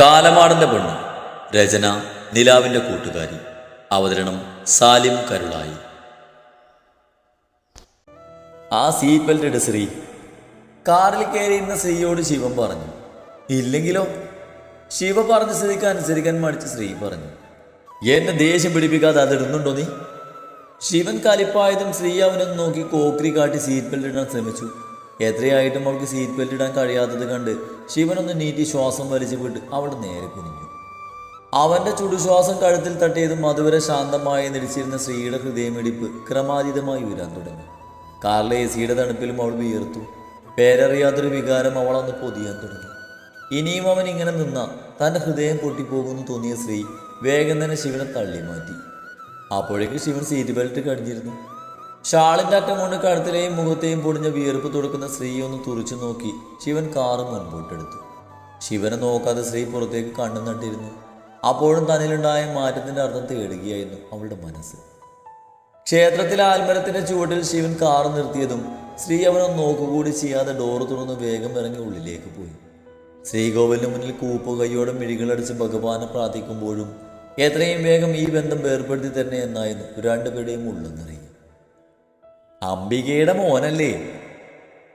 കാലമാടന്റെ പെണ്ണ്. രചന നിലാവിന്റെ കൂട്ടുകാരി. അവതരണം സാലിം കരുളായി. ആ സീറ്റ് ബെൽറ്റ് ഇട് ശ്രീ കാറിൽ കയറി ഇന്ന് ശ്രീയോട് ശിവൻ പറഞ്ഞു. ഇല്ലെങ്കിലോ? ശിവ പറഞ്ഞ സ്ഥിതിക്ക് അനുസരിക്കാൻ മടിച്ച് ശ്രീ പറഞ്ഞു എന്നെ ദേഷ്യം പിടിപ്പിക്കാതെ അതിടുന്നുണ്ടോ നീ? ശിവൻ കലിപ്പായതും ശ്രീ അവനൊന്ന് നോക്കി കോക്രി കാട്ടി സീറ്റ് ബെൽറ്റ് ഇടാൻ ശ്രമിച്ചു. എത്രയായിട്ടും അവൾക്ക് സീറ്റ് ബെൽറ്റ് ഇടാൻ കഴിയാത്തത് കണ്ട് ശിവനൊന്ന് നീറ്റി ശ്വാസം വലിച്ചു വിട്ട് അവൾ നേരെ കുനിഞ്ഞു. അവന്റെ ചുടുശ്വാസം കഴുത്തിൽ തട്ടിയതും അതുവരെ ശാന്തമായി നിടിച്ചിരുന്ന ശ്രീയുടെ ഹൃദയമിടിപ്പ് ക്രമാതീതമായി ഉയരാൻ തുടങ്ങി. കാറിലെ എ സിയുടെ തണുപ്പിലും അവൾ വിയർത്തു. പേരറിയാത്തൊരു വികാരം അവളന്ന് പൊതിയാൻ തുടങ്ങി. ഇനിയും അവൻ ഇങ്ങനെ നിന്ന തന്റെ ഹൃദയം പൊട്ടിപ്പോകുമെന്ന് തോന്നിയ ശ്രീ വേഗം തന്നെ ശിവനെ തള്ളി മാറ്റി. അപ്പോഴേക്ക് ശിവൻ സീറ്റ് ബെൽറ്റ് കടിഞ്ഞിരുന്നു. ഷാളിന്റെ അറ്റം കൊണ്ട് കഴുത്തിലെയും മുഖത്തെയും പൊടിഞ്ഞ വിയർപ്പ് തുടക്കുന്ന സ്ത്രീയെ ഒന്ന് തുറച്ചു നോക്കി ശിവൻ കാറ് മുൻപോട്ടെടുത്തു. ശിവനെ നോക്കാതെ സ്ത്രീ പുറത്തേക്ക് കണ്ണു നട്ടിരുന്നു അപ്പോഴും തന്നിലുണ്ടായ മാറ്റത്തിന്റെ അർത്ഥം തേടുകയായിരുന്നു അവളുടെ മനസ്സ്. ക്ഷേത്രത്തിലെ ആൽമരത്തിന്റെ ചുവട്ടിൽ ശിവൻ കാറ് നിർത്തിയതും സ്ത്രീ അവനെ നോക്കുകൂടി ചെയ്യാതെ ഡോറ് തുറന്ന് വേഗം ഇറങ്ങി ഉള്ളിലേക്ക് പോയി. ശ്രീകോവിലിന് മുന്നിൽ കൂപ്പ് കൈയോടെ മിഴികളടിച്ച് ഭഗവാനെ പ്രാർത്ഥിക്കുമ്പോഴും എത്രയും വേഗം ഈ ബന്ധം വേർപ്പെടുത്തി തന്നെ എന്നായിരുന്നു രണ്ടുപേരുടെയും ഉള്ളെന്നറിയും അംബികയുടെ മോനല്ലേ?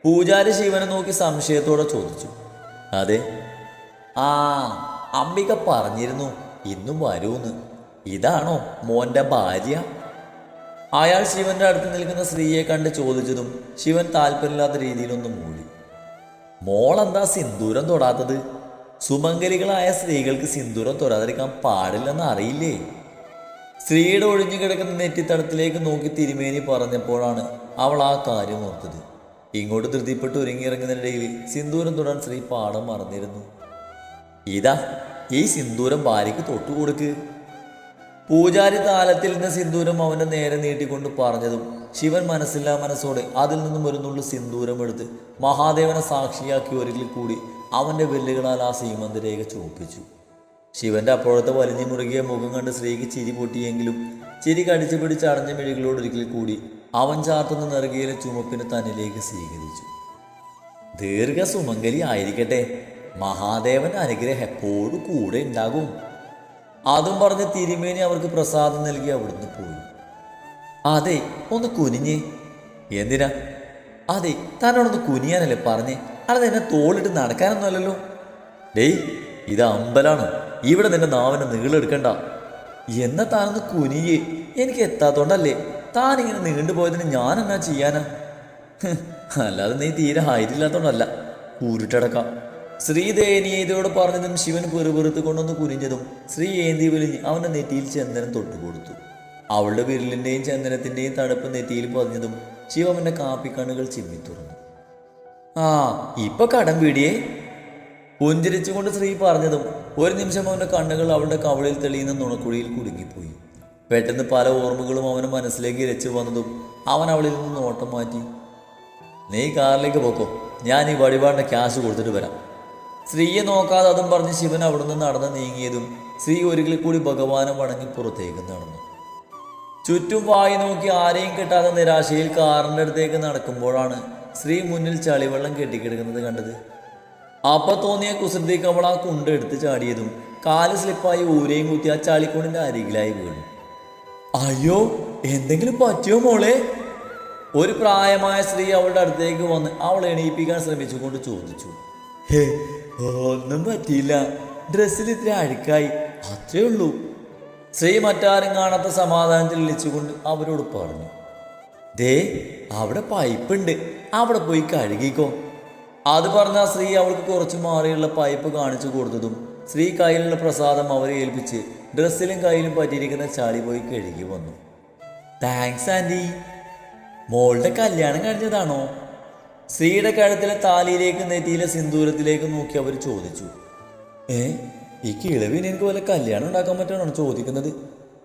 പൂജാരി ശിവനെ നോക്കി സംശയത്തോടെ ചോദിച്ചു. അതെ. ആ അംബിക പറഞ്ഞിരുന്നു ഇന്നും വരൂന്ന്. ഇതാണോ മോന്റെ ഭാര്യ? അയാൾ ശിവന്റെ അടുത്ത് നിൽക്കുന്ന സ്ത്രീയെ കണ്ട് ചോദിച്ചതും ശിവൻ താല്പര്യമില്ലാത്ത രീതിയിലൊന്നും മൂടി. മോളെന്താ സിന്ദൂരം തൊടാത്തത്? സുമംഗലികളായ സ്ത്രീകൾക്ക് സിന്ദൂരം തൊടാതിരിക്കാൻ പാടില്ലെന്ന് അറിയില്ലേ? സ്ത്രീയുടെ ഒഴിഞ്ഞു കിടക്കുന്ന നെറ്റിത്തടത്തിലേക്ക് നോക്കി തിരുമേനി പറഞ്ഞപ്പോഴാണ് അവൾ ആ കാര്യം ഓർത്തത്. ഇങ്ങോട്ട് ധൃതിപ്പെട്ട് ഒരുങ്ങിയിറങ്ങുന്നതിനിടയിൽ സിന്ദൂരം തൊടാൻ സ്ത്രീ പാഠം മറന്നിരുന്നു. ഇതാ ഈ സിന്ദൂരം ഭാര്യയ്ക്ക് തൊട്ടുകൊടുക്ക് പൂജാരി താലത്തിൽ നിന്ന് സിന്ദൂരം അവന്റെ നേരെ നീട്ടിക്കൊണ്ട് പറഞ്ഞതും ശിവൻ മനസ്സില്ലാ മനസ്സോടെ അതിൽ നിന്നും ഒരു നുള്ളു സിന്ദൂരം എടുത്ത് മഹാദേവനെ സാക്ഷിയാക്കി ഒരിക്കൽ കൂടി അവന്റെ വെല്ലുകളാൽ ആ സീമന്തരേഖ ചുവപ്പിച്ചു. ശിവന്റെ അപ്പോഴത്തെ വലിഞ്ഞു മുറുകിയ മുഖം കണ്ട് സ്ത്രീക്ക് ചിരി പൊട്ടിയെങ്കിലും ചിരി കടിച്ചു പിടിച്ച് അടഞ്ഞ മിഴികളോട് ഒരിക്കൽ കൂടി അവൻ ചാർത്തുന്ന നിറകിയിലെ ചുമപ്പിനെ തന്നിലേക്ക് സ്വീകരിച്ചു. ദീർഘ സുമംഗലി ആയിരിക്കട്ടെ. മഹാദേവൻ അനുഗ്രഹം എപ്പോഴും കൂടെ ഉണ്ടാകും. അതും പറഞ്ഞ് തിരുമേനി അവർക്ക് പ്രസാദം നൽകി അവിടുന്ന് പോയി. അതെ ഒന്ന് കുനിഞ്ഞേ. എന്തിനാ? അതെ തന്നോടൊന്ന് കുനിയാനല്ലേ പറഞ്ഞേ. അതെന്നെ തോളിട്ട് നടക്കാനൊന്നുമല്ലല്ലോ. ഡേയ് ഇത് അമ്പലാണ്. ഇവിടെ നിന്റെ നാവിനെ നീളെടുക്കണ്ട എന്നെ താനൊന്ന് കുനിയേ. എനിക്ക് എത്താത്തോണ്ടല്ലേ. താനിങ്ങനെ നീണ്ടുപോയതിന് ഞാൻ എന്നാ ചെയ്യാനാ? അല്ലാതെ നീ തീരെ ഹൈറ്റില്ലാത്തോണ്ടല്ല ഊരിട്ടടക്കാം ശ്രീ ഇതോട് പറഞ്ഞതും ശിവൻ പെറുപെറുത്ത് കൊണ്ടൊന്ന് കുനിഞ്ഞതും ശ്രീ ഏന്തി വലിഞ്ഞ് അവന്റെ നെറ്റിയിൽ ചന്ദനം തൊട്ടുകൊടുത്തു അവളുടെ വിരലിന്റെയും ചന്ദനത്തിന്റെയും തണുപ്പ് നെറ്റിയിൽ പതിഞ്ഞതും ശിവമന്റെ കാപ്പിക്കണ്ണുകൾ ചിമ്മി തുറന്നു ആ ഇപ്പൊ കടം പിടിയേ പുഞ്ചിരിച്ചുകൊണ്ട് സ്ത്രീ പറഞ്ഞതും ഒരു നിമിഷം അവന്റെ കണ്ണുകൾ അവളുടെ കവളിൽ തെളിയുന്ന നുണക്കുഴിയിൽ കുടുങ്ങിപ്പോയി. പെട്ടെന്ന് പല ഓർമ്മകളും അവന് മനസ്സിലേക്ക് ഇരച്ചു വന്നതും അവൻ അവളിൽ നിന്ന് നോട്ടം മാറ്റി. നീ കാറിലേക്ക് പോക്കോ. ഞാൻ ഈ വഴിപാടിന്റെ ക്യാഷ് കൊടുത്തിട്ട് വരാം. സ്ത്രീയെ നോക്കാതെ അതും പറഞ്ഞ് ശിവൻ അവിടുന്ന് നടന്ന് നീങ്ങിയതും സ്ത്രീ ഒരിക്കൽ കൂടി ഭഗവാനെ വണങ്ങി പുറത്തേക്ക് നടന്നു. ചുറ്റും വായി നോക്കി ആരെയും കിട്ടാത്ത നിരാശയിൽ കാറിന്റെ അടുത്തേക്ക് നടക്കുമ്പോഴാണ് സ്ത്രീ മുന്നിൽ ചളിവെള്ളം കെട്ടിക്കിടക്കുന്നത് കണ്ടത്. അപ്പൊ തോന്നിയ കുസൃതിക്ക് അവൾ ആ കുണ്ട് എടുത്ത് ചാടിയതും കാൽ സ്ലിപ്പായി ഊരെയും കുത്തി ആ ചളിക്കുണ്ടിന്റെ അരികിലായി വീണു. അയ്യോ എന്തെങ്കിലും പറ്റിയോ മോളെ? ഒരു പ്രായമായ സ്ത്രീ അവളുടെ അടുത്തേക്ക് വന്ന് അവളെ എണീപ്പിക്കാൻ ശ്രമിച്ചുകൊണ്ട് ചോദിച്ചു. ഹേ ഒന്നും പറ്റിയില്ല. ഡ്രസ്സിൽ ഇത്ര അഴുക്കായി. അത്രേ ഉള്ളൂ. സ്ത്രീ മറ്റാരും കാണാത്ത സമാധാനത്തിൽ വിളിച്ചുകൊണ്ട് അവരോട് പറഞ്ഞു. ദേ അവിടെ പൈപ്പുണ്ട്. അവിടെ പോയി കഴുകിക്കോ. അത് പറഞ്ഞ സ്ത്രീ അവൾക്ക് കുറച്ച് മാറിയുള്ള പൈപ്പ് കാണിച്ചു കൊടുത്തതും സ്ത്രീ കയ്യിലുള്ള പ്രസാദം അവരെ ഏൽപ്പിച്ച് ഡ്രസ്സിലും കയ്യിലും പറ്റിയിരിക്കുന്ന ചാടി പോയി കഴുകി വന്നു. താങ്ക്സ് ആന്റി മോളുടെ കല്യാണം കഴിഞ്ഞതാണോ? സ്ത്രീയുടെ കഴുത്തിലെ താലിയിലേക്ക് നെറ്റിയിലെ സിന്ദൂരത്തിലേക്ക് നോക്കി അവർ ചോദിച്ചു. ഏ ഈ കിളവിന് എനിക്ക് വല്ല കല്യാണം ഉണ്ടാക്കാൻ പറ്റാണോ ചോദിക്കുന്നത്?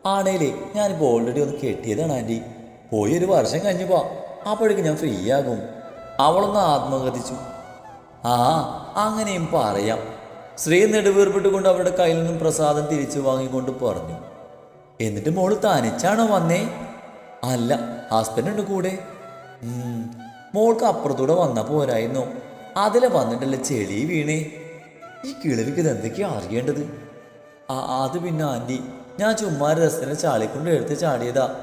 ആണേലേ ഞാനിപ്പോൾ ഓൾറെഡി ഒന്ന് കെട്ടിയതാണ് ആന്റി പോയി ഒരു വർഷം കഴിഞ്ഞു പോ അപ്പോഴേക്കും ഞാൻ ഫ്രീ ആകും. അവളൊന്ന് ആത്മകഥിച്ചു ആ അങ്ങനെയും പറയാം. സ്ത്രീ നെടുവേർപ്പെട്ടുകൊണ്ട് അവരുടെ കയ്യിൽ നിന്നും പ്രസാദം തിരിച്ചു വാങ്ങിക്കൊണ്ട് പറഞ്ഞു എന്നിട്ട് മോൾ തനിച്ചാണോ വന്നേ? അല്ല ഹസ്ബൻഡ് ഉണ്ട് കൂടെ. മോൾക്ക് അപ്പുറത്തൂടെ വന്ന പോരായിരുന്നു. അതിലെ വന്നിട്ടല്ല ചെളി വീണേ. ഈ കിളവിക്ക് ഇതെന്തൊക്കെയാ അറിയേണ്ടത്? ആ അത് പിന്നെ ആന്റി ഞാൻ ചുമ്മാ രസത്തിനെ ചാളിക്കൊണ്ട് എടുത്ത് ചാടിയതാ.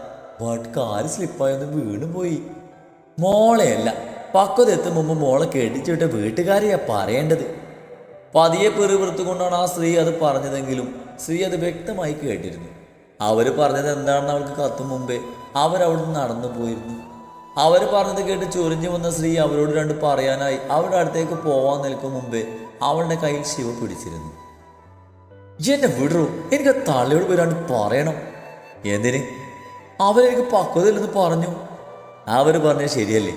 ബട്ട് കാൽ സ്ലിപ്പായൊന്ന് വീണ് പോയി മോളെയല്ല പക്വത എത്തും മുമ്പ് മോളെ കെട്ടിച്ചിട്ട് വീട്ടുകാരെയാ പറയേണ്ടത്. പതിയെ പെറുപിറുത്തുകൊണ്ടാണ് ആ സ്ത്രീ അത് പറഞ്ഞതെങ്കിലും സ്ത്രീ അത് വ്യക്തമായി കേട്ടിരുന്നു. അവർ പറഞ്ഞത് എന്താണെന്ന് അവൾക്ക് കത്തും മുമ്പേ അവരവിടുന്ന് നടന്നു പോയിരുന്നു. അവർ പറഞ്ഞത് കേട്ട് ചൊരിഞ്ഞു വന്ന സ്ത്രീ അവരോട് രണ്ട് പറയാനായി അവരുടെ അടുത്തേക്ക് പോവാൻ നിൽക്കും മുമ്പേ അവളുടെ കയ്യിൽ ശിവ പിടിച്ചിരുന്നു. എന്നെ വിടറു എനിക്ക് തള്ളിയോട് പോയി രണ്ട് പറയണം. എന്തിന്? അവരെനിക്ക് പക്വതയില്ലെന്ന് പറഞ്ഞു. അവർ പറഞ്ഞത് ശരിയല്ലേ?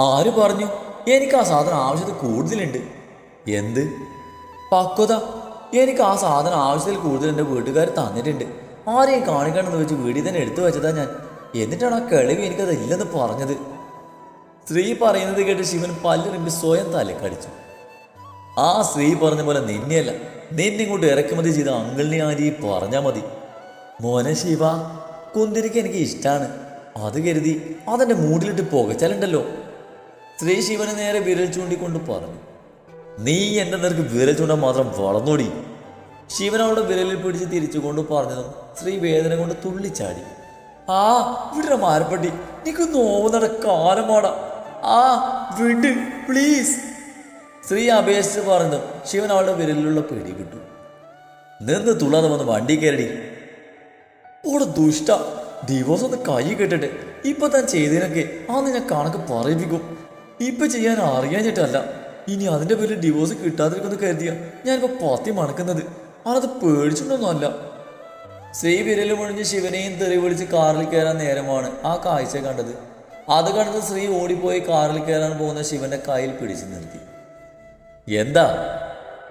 ആര് പറഞ്ഞു? എനിക്ക് ആ സാധനം ആവശ്യത്തിൽ കൂടുതലുണ്ട്. എന്ത്? പക്വത. എനിക്ക് ആ സാധനം ആവശ്യത്തിൽ കൂടുതൽ എന്റെ വീട്ടുകാർ തന്നിട്ടുണ്ട്. ആരെയും കാണിക്കണമെന്ന് വെച്ച് വീട്ടിൽ തന്നെ എടുത്തു വെച്ചതാ ഞാൻ. എന്നിട്ടാണ് ആ കിളവി എനിക്കത് ഇല്ലെന്ന് പറഞ്ഞത്. സ്ത്രീ പറയുന്നത് കേട്ട് ശിവൻ പല്ലിറിമ്പി സ്വയം തലക്കടിച്ചു. ആ സ്ത്രീ പറഞ്ഞ പോലെ നിന്നെയല്ല. നിന്നെ ഇങ്ങോട്ട് ഇറക്കുമതി ചെയ്ത അങ്കിളിനെ ആരി പറഞ്ഞാൽ മതി. മോനെ ശിവ കുന്തിരിക്ക് എനിക്ക് ഇഷ്ടമാണ് അത് കരുതി അതെന്റെ മൂടിലിട്ട് പുകച്ചാലുണ്ടല്ലോ. സ്ത്രീ ശിവന് നേരെ വിരൽ ചൂണ്ടിക്കൊണ്ട് പറഞ്ഞു നീ എന്റെ നേർക്ക് വിരൽ ചൂണ്ടാൻ മാത്രം വളർന്നോടി. ശിവൻ അവളുടെ വിരലിൽ പിടിച്ച് തിരിച്ചുകൊണ്ട് പറഞ്ഞതും സ്ത്രീ വേദന കൊണ്ട് തുള്ളിച്ചാടി. ആ വിട മാരപ്പട്ടി നിനക്ക് നോവ് കാലമാടാ. ആ വിട് പ്ലീസ്. സ്ത്രീ അപേക്ഷിച്ച് പറഞ്ഞു ശിവൻ അവളുടെ വിരലിലുള്ള പിടി കിട്ടു നിന്ന് തുള്ളാതെ വന്ന് വണ്ടി കയറി ഓടെ ദുഷ്ട ദിവസം ഒന്ന് കൈ കെട്ടിട്ട്. ഇപ്പൊ താൻ ചെയ്തതിനൊക്കെ അന്ന് ഞാൻ കണക്ക് പറയിപ്പിക്കും. ഇപ്പൊ ചെയ്യാൻ അറിയാഞ്ഞിട്ടല്ല. ഇനി അതിന്റെ പേരിൽ ഡിവോഴ്സ് കിട്ടാതിരിക്കുന്ന കരുതിയ ഞാനിപ്പോ പത്തി മണക്കുന്നത്. അവനത് പേടിച്ചിട്ടൊന്നുമല്ല. ശ്രീ വിരൽ മുഴിഞ്ഞ് ശിവനെയും തെറി വിളിച്ച് കാറിൽ കയറാൻ നേരമാണ് ആ കാഴ്ച കണ്ടത്. അത് കണ്ടത് ശ്രീ ഓടിപ്പോയി കാറിൽ കയറാൻ പോകുന്ന ശിവന്റെ കയ്യിൽ പിടിച്ചു നിർത്തി. എന്താ?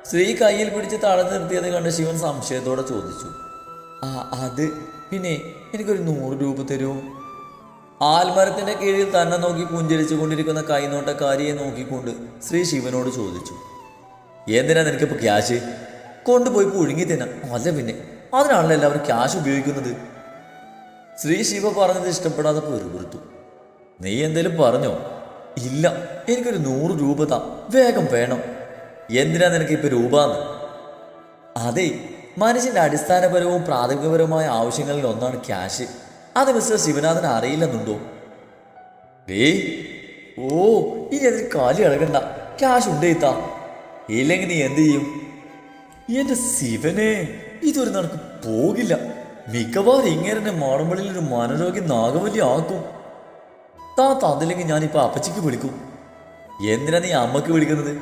സ്ത്രീ കയ്യിൽ പിടിച്ച് തടഞ്ഞു നിർത്തിയത് കണ്ട് ശിവൻ സംശയത്തോടെ ചോദിച്ചു. ആ അത്? പിന്നെ എനിക്കൊരു നൂറ് രൂപ തരുമോ? ആൽമരത്തിന്റെ കീഴിൽ തന്നെ നോക്കി പുഞ്ചരിച്ചു കൊണ്ടിരിക്കുന്ന കൈനോട്ടക്കാരിയെ നോക്കിക്കൊണ്ട് ശ്രീ ശിവനോട് ചോദിച്ചു എന്തിനാ നിനക്കിപ്പോ ക്യാഷ്? കൊണ്ടുപോയി പുഴുങ്ങി തിന്നാം. അല്ല പിന്നെ അതിനാണല്ലോ എല്ലാവരും ക്യാഷ് ഉപയോഗിക്കുന്നത്. ശ്രീ ശിവ പറഞ്ഞത് ഇഷ്ടപ്പെടാതെ പെറുപിറുത്തു. നീ എന്തേലും പറഞ്ഞോ? ഇല്ല എനിക്കൊരു നൂറ് രൂപ താ വേഗം വേണം. എന്തിനാ നിനക്ക് ഇപ്പൊ രൂപാന്ന്? അതെ മനുഷ്യന്റെ അടിസ്ഥാനപരവും പ്രാഥമികപരവുമായ ആവശ്യങ്ങളിൽ ഒന്നാണ് ക്യാഷ്. അത് മിസ്റ്റർ ശിവനാഥൻ അറിയില്ലെന്നുണ്ടോ? ഏ ഓ ഇനി അതിന് കാലി ഇളകണ്ട ക്യാഷ് ഉണ്ടേ ഇല്ലെങ്കിൽ നീ എന്ത് ചെയ്യും? എന്റെ ശിവനെ ഇതൊരു നടക്ക് പോകില്ല. മിക്കവാറും ഇങ്ങനെ മാടമ്പള്ളിൽ ഒരു മനോരോഗ്യ നാഗവല്ലി ആക്കും. താ തന്നില്ലെങ്കിൽ ഞാനിപ്പോ അപ്പച്ചിക്ക് വിളിക്കും. എന്തിനാ നീ അമ്മയ്ക്ക് വിളിക്കുന്നത്?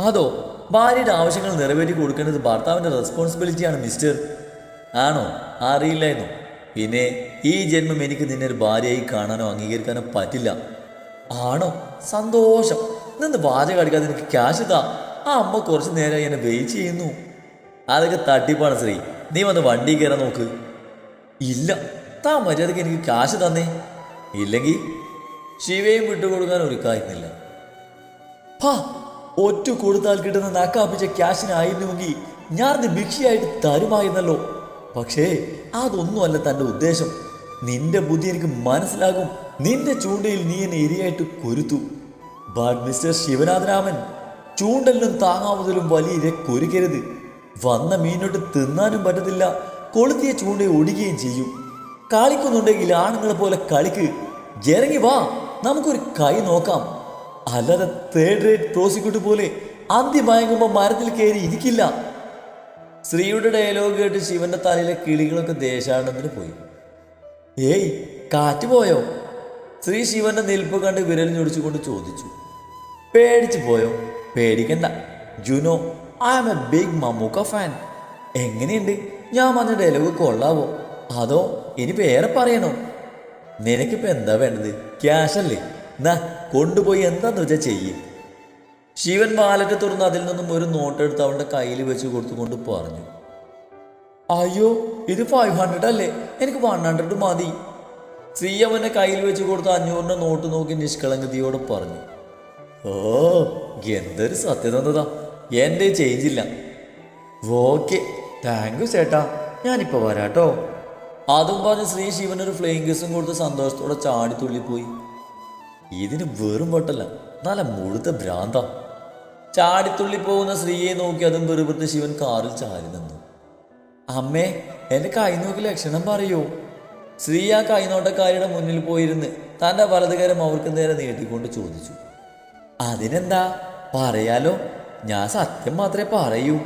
അതോ ഭാര്യയുടെ ആവശ്യങ്ങൾ നിറവേറ്റി കൊടുക്കേണ്ടത് ഭർത്താവിന്റെ റെസ്പോൺസിബിലിറ്റിയാണ് മിസ്റ്റർ ആണോ? അറിയില്ലായിരുന്നു. പിന്നെ ഈ ജന്മം എനിക്ക് നിന്നെ ഒരു ഭാര്യയായി കാണാനോ അംഗീകരിക്കാനോ പറ്റില്ല. ആണോ? സന്തോഷം. നിന്ന് വാച അടിക്കാതെ എനിക്ക് ക്യാഷ് താ ആ അമ്മ കുറച്ച് നേരമായി എന്നെ വെയിറ്റ് ചെയ്യുന്നു. അതൊക്കെ തട്ടിപ്പാണ് ശ്രീ. നീ വന്ന് വണ്ടി കയറാൻ നോക്ക്. ഇല്ല. താ മര്യാദയ്ക്ക് എനിക്ക് ക്യാഷ് തന്നേ. ഇല്ലെങ്കിൽ ശിവയും വിട്ടുകൊടുക്കാൻ ഒരുക്കായിരുന്നില്ല ഹാ ഒറ്റ കൊടുത്താൽ കിട്ടുന്ന നക്കാപ്പിച്ച ക്യാഷിനായിരുന്നുവെങ്കിൽ ഞാൻ ഭിക്ഷയായിട്ട് തരുമായിരുന്നല്ലോ. പക്ഷേ അതൊന്നുമല്ല തന്റെ ഉദ്ദേശം. നിന്റെ ബുദ്ധി എനിക്ക് മനസ്സിലാകും. നിന്റെ ചൂണ്ടയിൽ നീ എന്നെ ഇരയായിട്ട് കൊരുത്തു. ബട്ട് മിസ്റ്റർ ശിവനാഥരാമൻ ചൂണ്ടലിനും താങ്ങാവുന്നതിലും വലിയ ഇര കൊരുക്കരുത് വന്ന മീനോട്ട് തിന്നാനും പറ്റത്തില്ല. കൊളുത്തിയ ചൂണ്ടയെ ഒടിക്കുകയും ചെയ്യും. കളിക്കുന്നുണ്ടെങ്കിൽ ആണുങ്ങളെ പോലെ കളിക്ക്. ഇറങ്ങി വാ നമുക്കൊരു കൈ നോക്കാം. അല്ലാതെ തേർഡ് റേറ്റ് പ്രോസിക്യൂട്ട് പോലെ അന്തി മയങ്ങുമ്പോൾ മരത്തിൽ കയറി ഇരിക്കില്ല. സ്ത്രീയുടെ ഡയലോഗ് കേട്ട് ശിവന്റെ തലയിലെ കിളികളൊക്കെ ദേശാടനത്തിന് പോയി. ഏയ് കാറ്റ് പോയോ? ശ്രീ ശിവന്റെ നിൽപ്പ് കണ്ട് വിരൽ ഞൊടിച്ചുകൊണ്ട് ചോദിച്ചു. പേടിച്ചു പോയോ? പേടിക്കണ്ട. Juno I am a big Mammookka fan. എങ്ങനെയുണ്ട്? ഞാൻ വന്ന ഡയലോഗ് കൊള്ളാവോ? അതോ ഇനി വേറെ പറയണോ? നിനക്കിപ്പോ എന്താ വേണ്ടത്? ക്യാഷ് അല്ലേ എന്നാ കൊണ്ടുപോയി എന്താന്ന് വെച്ചാൽ ചെയ്യേ. ശിവൻ വാലറ്റ് തുറന്ന് അതിൽ നിന്നും ഒരു നോട്ട് എടുത്ത് അവളുടെ കയ്യിൽ വെച്ച് കൊടുത്തുകൊണ്ട് പറഞ്ഞു അയ്യോ ഇത് ഫൈവ് ഹൺഡ്രഡ് അല്ലേ? എനിക്ക് വൺ ഹൺഡ്രഡ് മതി. സ്ത്രീ അവന്റെ കയ്യിൽ വെച്ച് കൊടുത്ത അഞ്ഞൂറിന്റെ നോട്ട് നോക്കി നിഷ്കളങ്കതയോടെ പറഞ്ഞു ഓ എന്തൊരു സത്യസന്ധത. എന്റെ ചേഞ്ച് ഇല്ല. ഓക്കെ താങ്ക് യു ചേട്ടാ. ഞാനിപ്പോ വരാട്ടോ. അതും പറഞ്ഞ് ശ്രീ ശിവൻ ഒരു ഫ്ലെയിങ് കിസും കൊടുത്ത് സന്തോഷത്തോടെ ചാടി തുള്ളിപ്പോയി. ഇതിന് വെറും പൊട്ടല്ല നല്ല മുഴുത്ത ഭ്രാന്ത. ചാടിത്തുള്ളി പോകുന്ന സ്ത്രീയെ നോക്കി അതും വെറുപെട്ട് ശിവൻ കാറിൽ ചാരി നിന്നു. അമ്മേ എന്റെ കൈ നോക്കി ലക്ഷണം പറയൂ. സ്ത്രീ ആ കൈനോട്ടക്കാരിയുടെ മുന്നിൽ പോയിരുന്ന് തന്റെ വലതുകരം അവർക്ക് നേരെ നീട്ടിക്കൊണ്ട് ചോദിച്ചു. അതിനെന്താ? പറയാലോ. ഞാൻ സത്യം മാത്രമേ പറയൂ.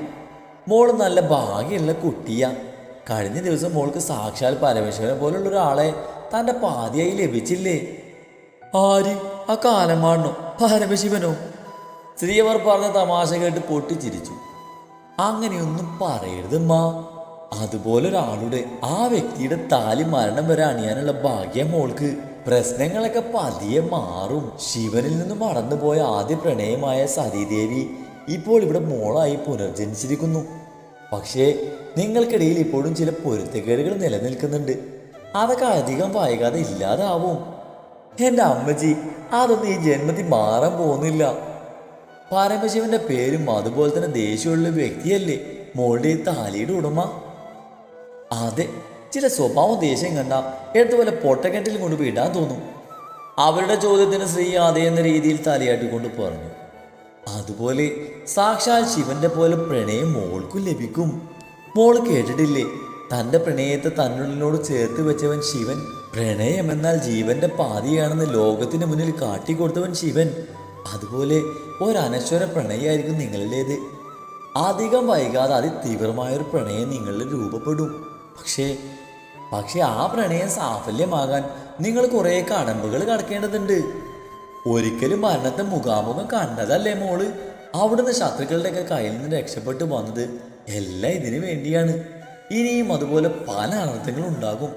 മോൾ നല്ല ഭാഗ്യമുള്ള കുട്ടിയാ. കഴിഞ്ഞ ദിവസം മോൾക്ക് സാക്ഷാൽ പരമേശ്വരനെ പോലുള്ള ഒരാളെ തന്റെ പാതിയായി ലഭിച്ചില്ലേ? ആര്? ആ കാലമാണോ പരമശിവനോ? സ്ത്രീയവർ പറഞ്ഞ തമാശ കേട്ട് പൊട്ടിച്ചിരിച്ചു. അങ്ങനെയൊന്നും പറയരുത് മാ അതുപോലെ ഒരാളുടെ ആ വ്യക്തിയുടെ താലി മരണം വരെ അണിയാനുള്ള ഭാഗ്യം മോൾക്ക്. പ്രശ്നങ്ങളൊക്കെ പതിയെ മാറും. ശിവനിൽ നിന്നും മടന്നുപോയ ആദ്യ പ്രണയമായ സതീദേവി ഇപ്പോൾ ഇവിടെ മോളായി പുനർജനിച്ചിരിക്കുന്നു. പക്ഷേ നിങ്ങൾക്കിടയിൽ ഇപ്പോഴും ചില പൊരുത്തക്കേടുകൾ നിലനിൽക്കുന്നുണ്ട്. അതൊക്കെ അധികം വൈകാതെ ഇല്ലാതാവും. എന്റെ അമ്മജി അതൊന്നും ഈ ജന്മത്തിൽ മാറാൻ പോകുന്നില്ല. പരമശിവന്റെ പേരും അതുപോലെ തന്നെ ദേഷ്യമുള്ള വ്യക്തിയല്ലേ? മോളുടെ താലിയുടെ ഉടമ. അതെ ചില സ്വഭാവം ദേഷ്യം കണ്ട എടുത്ത പോലെ പൊട്ടക്കെട്ടിൽ കൊണ്ടുപോയി ഇടാൻ തോന്നും. അവരുടെ ചോദ്യത്തിന് ശ്രീ അതെ എന്ന രീതിയിൽ തലയാട്ടിക്കൊണ്ട് പറഞ്ഞു. അതുപോലെ സാക്ഷാൽ ശിവന്റെ പോലെ പ്രണയം മോൾക്കും ലഭിക്കും. മോൾ കേട്ടിട്ടില്ലേ? തന്റെ പ്രണയത്തെ തന്നുള്ളിനോട് ചേർത്ത് വെച്ചവൻ ശിവൻ പ്രണയം എന്നാൽ ജീവന്റെ പാതിയാണെന്ന് ലോകത്തിന് മുന്നിൽ കാട്ടിക്കൊടുത്തവൻ ശിവൻ. അതുപോലെ ഒരനശ്വര പ്രണയമായിരിക്കും നിങ്ങളുടേത് അധികം വൈകാതെ അതിതീവ്രമായൊരു പ്രണയം നിങ്ങളിൽ രൂപപ്പെടും. പക്ഷേ പക്ഷേ ആ പ്രണയം സാഫല്യമാകാൻ നിങ്ങൾ കുറേ കടമ്പുകൾ കടക്കേണ്ടതുണ്ട്. ഒരിക്കലും മരണത്തെ മുഖാമുഖം കണ്ടതല്ലേ മോൾ? അവിടുന്ന് ശത്രുക്കളുടെയൊക്കെ കയ്യിൽ നിന്ന് രക്ഷപ്പെട്ടു വന്നത് എല്ലാം ഇതിനു വേണ്ടിയാണ്. ഇനിയും അതുപോലെ പല അനർത്ഥങ്ങളും ഉണ്ടാകും.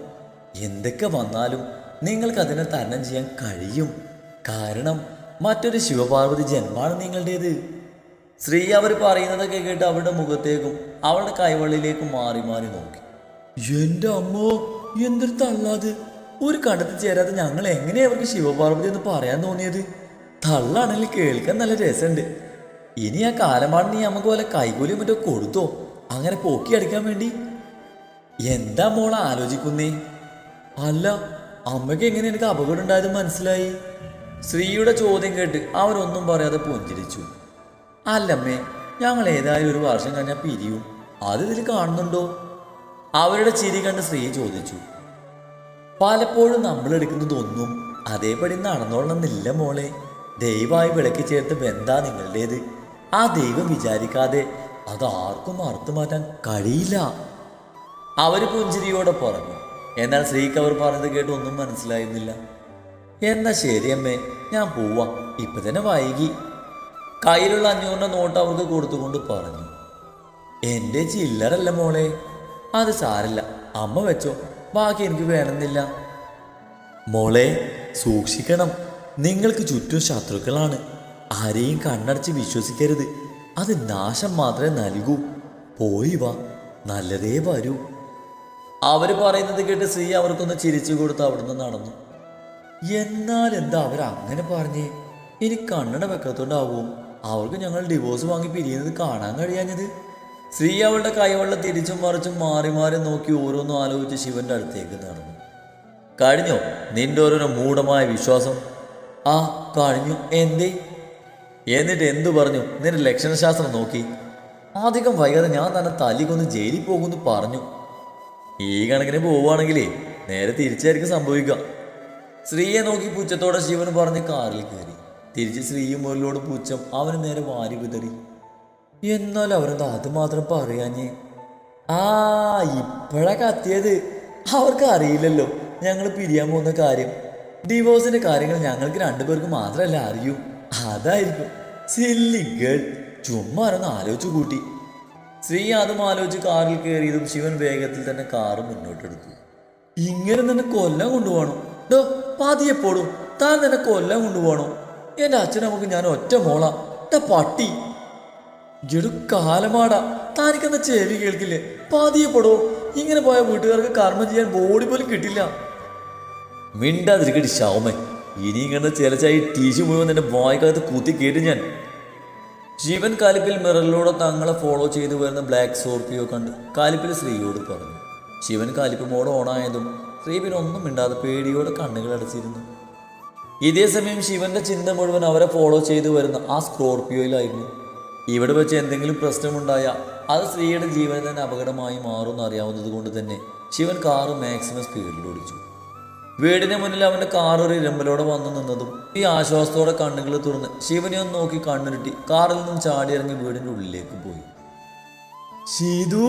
എന്തൊക്കെ വന്നാലും നിങ്ങൾക്കതിനെ തരണം ചെയ്യാൻ കഴിയും. കാരണം മറ്റൊരു ശിവപാർവതി ജന്മാണ് നിങ്ങളുടേത്? സ്ത്രീ അവർ പറയുന്നതൊക്കെ കേട്ട് അവരുടെ മുഖത്തേക്കും അവളുടെ കൈവള്ളിലേക്കും മാറി മാറി നോക്കി. എന്റെ അമ്മോ എന്തൊരു തള്ളാത് ഒരു കണ്ടത്തിൽ ചേരാതെ ഞങ്ങൾ എങ്ങനെയാ അവർക്ക് ശിവപാർവതി എന്ന് പറയാൻ തോന്നിയത്? തള്ളാണെങ്കിൽ കേൾക്കാൻ നല്ല രസമുണ്ട്. ഇനി ആ കാലമാണ് നീ നമുക്ക് പോലെ കൈകൂലിയും മറ്റോ കൊടുത്തോ? അങ്ങനെ പോക്കി അടിക്കാൻ വേണ്ടി? എന്താ മോൾ ആലോചിക്കുന്നേ? അല്ല അമ്മയ്ക്ക് എങ്ങനെ എനിക്ക് അപകടം ഉണ്ടായത് മനസ്സിലായി? സ്ത്രീയുടെ ചോദ്യം കേട്ട് അവരൊന്നും പറയാതെ പുഞ്ചിരിച്ചു. അല്ലമ്മേ ഞങ്ങൾ ഏതായാലും ഒരു വർഷം കഴിഞ്ഞാൽ പിരിയും. അത് ഇതിൽ കാണുന്നുണ്ടോ? അവരുടെ ചിരി കണ്ട് സ്ത്രീ ചോദിച്ചു. പലപ്പോഴും നമ്മൾ എടുക്കുന്നതൊന്നും അതേപടി നടന്നോളണമെന്നില്ല മോളെ. ദൈവമായി വിളക്കി ചേർത്ത് ബന്ധാ നിങ്ങളുടേത്. ആ ദൈവം വിചാരിക്കാതെ അത് ആർക്കും അറുത്തു മാറ്റാൻ കഴിയില്ല. അവർ പുഞ്ചിരിയോടെ പറഞ്ഞു. എന്നാൽ സ്ത്രീക്ക് അവർ പറഞ്ഞത് കേട്ട് ഒന്നും മനസ്സിലായിരുന്നില്ല. എന്നാ ശരി അമ്മേ ഞാൻ പോവാം. ഇപ്പൊ തന്നെ വൈകി. കയ്യിലുള്ള അഞ്ഞൂറിന്റെ നോട്ട് അവർക്ക് കൊടുത്തുകൊണ്ട് പറഞ്ഞു. എന്റെ ചില്ലറല്ല മോളെ. അത് സാരല്ല. അമ്മ വെച്ചോ. ബാക്കി എനിക്ക് വേണമെന്നില്ല. മോളെ സൂക്ഷിക്കണം. നിങ്ങൾക്ക് ചുറ്റും ശത്രുക്കളാണ്. ആരെയും കണ്ണടച്ച് വിശ്വസിക്കരുത്. അത് നാശം മാത്രമേ നൽകൂ. പോയി വാ. നല്ലതേ വരൂ. അവർ പറയുന്നത് കേട്ട് സ്ത്രീ അവർക്കൊന്ന് ചിരിച്ചു കൊടുത്ത് അവിടുന്ന് നടന്നു. എന്നാൽ എന്താ അവർ അങ്ങനെ പറഞ്ഞ്? ഇനി കണ്ണട വെക്കത്തോണ്ടാവും അവർക്ക് ഞങ്ങൾ ഡിവോഴ്സ് വാങ്ങി പിരിയുന്നത് കാണാൻ കഴിയാഞ്ഞത്. സ്ത്രീ അവളുടെ കൈവെള്ളം തിരിച്ചും മറിച്ചും മാറി മാറി നോക്കി ഓരോന്നും ആലോചിച്ച് ശിവന്റെ അടുത്തേക്ക് നടന്നു. കഴിഞ്ഞോ? നിന്റെ ഓരോരോ മൂഢമായ വിശ്വാസം. ആ കഴിഞ്ഞു. എന്തേ? എന്നിട്ട് എന്തു പറഞ്ഞു? നിന്റെ ലക്ഷണശാസ്ത്രം നോക്കി. അധികം വൈകാതെ ഞാൻ തന്നെ തല്ലിക്കൊന്ന് ജയിലിൽ പോകുമെന്ന് പറഞ്ഞു. ഈ കണക്കിന് പോവുകയാണെങ്കിലേ നേരെ തിരിച്ചായിരിക്കും സംഭവിക്കുക സ്ത്രീയെ നോക്കി പൂച്ചത്തോടെ ശിവൻ പറഞ്ഞ് കാറിൽ കയറി. തിരിച്ച് സ്ത്രീയും മുകളിലോട് പൂച്ചം അവന് നേരെ വാരി വിതറി. എന്നാൽ അവരെന്താ അത് മാത്രം പറയാഞ്ഞ്? ആ ഇപ്പോഴാ കത്തിയത്. അവർക്ക് അറിയില്ലല്ലോ ഞങ്ങൾ പിരിയാൻ പോകുന്ന കാര്യം. ഡിവോഴ്സിന്റെ കാര്യങ്ങൾ ഞങ്ങൾക്ക് രണ്ടുപേർക്ക് മാത്രമല്ല അറിയൂ. അതായിരിക്കും. സില്ലി ഗേൾ ചുമ്മാ ഒന്ന് ആലോചിച്ചു കൂട്ടി. സ്ത്രീ അതും ആലോചിച്ച് കാറിൽ കയറിയതും ശിവൻ വേഗത്തിൽ തന്നെ കാറ് മുന്നോട്ടെടുത്തു. ഇങ്ങനെ തന്നെ കൊല്ലം കൊണ്ടുപോകണം. ഡോ പതിയെ പോടും. താൻ നിനക്ക് കൊല്ലം കൊണ്ടുപോകണോ? എന്റെ അച്ഛനമ്മക്ക് ഞാൻ ഒറ്റ മോള. എന്റെ പട്ടി. ജഡു കാലമാടാ താനിക്കെന്ന ചെവി കേൾക്കില്ലേ? പതിയെ പോടോ. ഇങ്ങനെ പോയ വീട്ടുകാർക്ക് കർമ്മം ചെയ്യാൻ ബോഡി പോലും കിട്ടില്ല. മിണ്ടാതിരിക്കടി ശൗമൻ ഇനി ഇങ്ങനെ ചിലച്ചായി ടീച്ചു മുഴുവൻ എന്റെ വായിക്കകത്ത് കുത്തി കേട്ടു ഞാൻ. ജീവൻ കാലിപ്പിൽ മിററിലൂടെ തങ്ങളെ ഫോളോ ചെയ്തു വരുന്ന ബ്ലാക്ക് സ്കോർപ്പിയോ കണ്ട് കാലിപ്പിൽ ശ്രീയോട് പറഞ്ഞു. ശിവൻ കാലിപ്പ് മോഡ് ഓണായതും പിന്നെ ഒന്നും മിണ്ടാതെ പേടിയോടെ കണ്ണുകൾ അടച്ചിരുന്നു. ഇതേ സമയം ശിവന്റെ ചിന്ത മുഴുവൻ അവരെ ഫോളോ ചെയ്തു വരുന്ന ആ സ്കോർപ്പിയോയിലായിരുന്നു ഇവിടെ വെച്ച് എന്തെങ്കിലും പ്രശ്നമുണ്ടായാൽ അത് സ്ത്രീയുടെ ജീവന് തന്നെ അപകടമായി മാറുമെന്ന് അറിയാവുന്നത് കൊണ്ട് തന്നെ ശിവൻ കാറ് മാക്സിമം സ്പീഡിൽ ഓടിച്ചു. വീടിന് മുന്നിൽ അവന്റെ കാർ ഒരു ഇരമ്പലോടെ വന്നു നിന്നതും ഈ ആശ്വാസത്തോടെ കണ്ണുകൾ തുറന്ന് ശിവനെ ഒന്ന് നോക്കി കണ്ണുരുട്ടി കാറിൽ നിന്നും ചാടിയിറങ്ങി വീടിന്റെ ഉള്ളിലേക്ക് പോയി. ശീതു?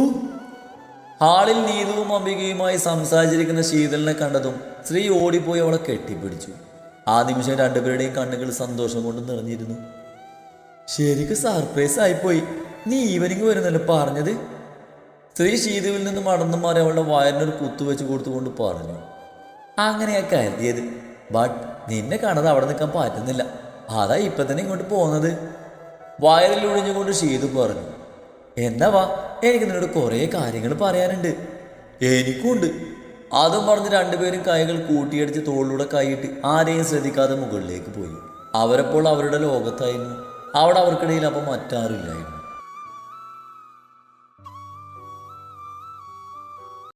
ഹാളിൽ നീതുവും അംബികയുമായി സംസാരിച്ചിരിക്കുന്ന ശീതളിനെ കണ്ടതും സ്ത്രീ ഓടിപ്പോയി അവളെ കെട്ടിപ്പിടിച്ചു. ആ നിമിഷം രണ്ടുപേരുടെയും കണ്ണുകൾ സന്തോഷം കൊണ്ട് നിറഞ്ഞിരുന്നു. ശരിക്കും സർപ്രൈസ് ആയിപ്പോയി. നീ ഈവനിങ് വരുന്നല്ലോ പറഞ്ഞത്? സ്ത്രീ ശീതുവിൽ നിന്ന് മടന്നു മാറി അവളുടെ വയറിനൊരു കുത്തു വെച്ച് കൊടുത്തുകൊണ്ട് പറഞ്ഞു. അങ്ങനെയാ കരുതിയത്. ബട്ട് നിന്നെ കാണാതെ അവിടെ നിൽക്കാൻ പറ്റുന്നില്ല. അതാ ഇപ്പൊ തന്നെ ഇങ്ങോട്ട് പോകുന്നത്. വയറിൽ ഒഴിഞ്ഞുകൊണ്ട് ഷീതു പറഞ്ഞു. എന്നാ വാ? എനിക്ക് നിന്നോട് കുറേ കാര്യങ്ങൾ പറയാനുണ്ട്. എനിക്കുണ്ട്. അതും പറഞ്ഞ് രണ്ടുപേരും കൈകൾ കൂട്ടിയടിച്ച് തോളിലൂടെ കൈയിട്ട് ആരെയും ശ്രദ്ധിക്കാതെ മുകളിലേക്ക് പോയി. അവരപ്പോൾ അവരുടെ ലോകത്തായിരുന്നു. അവിടെ അവർക്കിടയിൽ അപ്പം മറ്റാറില്ലായിരുന്നു